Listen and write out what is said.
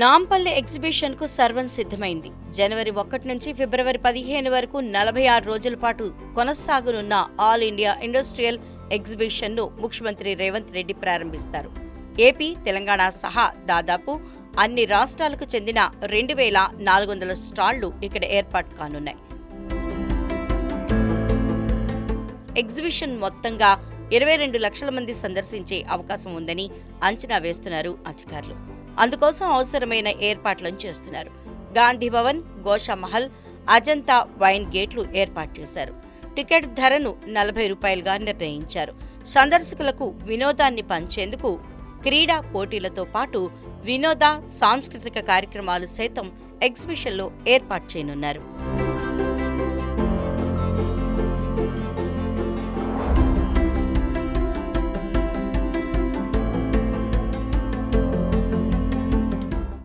నాంపల్లి ఎగ్జిబిషన్కు సర్వం సిద్ధమైంది. జనవరి ఒకటి నుంచి ఫిబ్రవరి పదిహేను వరకు నలభై ఆరు రోజుల పాటు కొనసాగనున్న ఆల్ ఇండియా ఇండస్ట్రియల్ ఎగ్జిబిషన్ను ముఖ్యమంత్రి రేవంత్ రెడ్డి ప్రారంభిస్తారు. ఏపీ తెలంగాణ సహా దాదాపు అన్ని రాష్ట్రాలకు చెందిన రెండు వేల నాలుగు వందల స్టాళ్ళు ఇక్కడ ఏర్పాటు కానున్నాయి. ఎగ్జిబిషన్ మొత్తంగా ఇరవై రెండు లక్షల మంది సందర్శించే అవకాశం ఉందని అంచనా వేస్తున్నారు అధికారులు. అందుకోసం అవసరమైన ఏర్పాట్లను చేస్తున్నారు. గాంధీ భవన్ గోషామహల్ అజంతా వైన్ గేట్లు ఏర్పాటు చేశారు. టికెట్ ధరను నలభై రూపాయలుగా నిర్ణయించారు. సందర్శకులకు వినోదాన్ని పంచేందుకు క్రీడా పోటీలతో పాటు వినోద సాంస్కృతిక కార్యక్రమాలు సైతం ఎగ్జిబిషన్లో ఏర్పాటు చేయనున్నారు.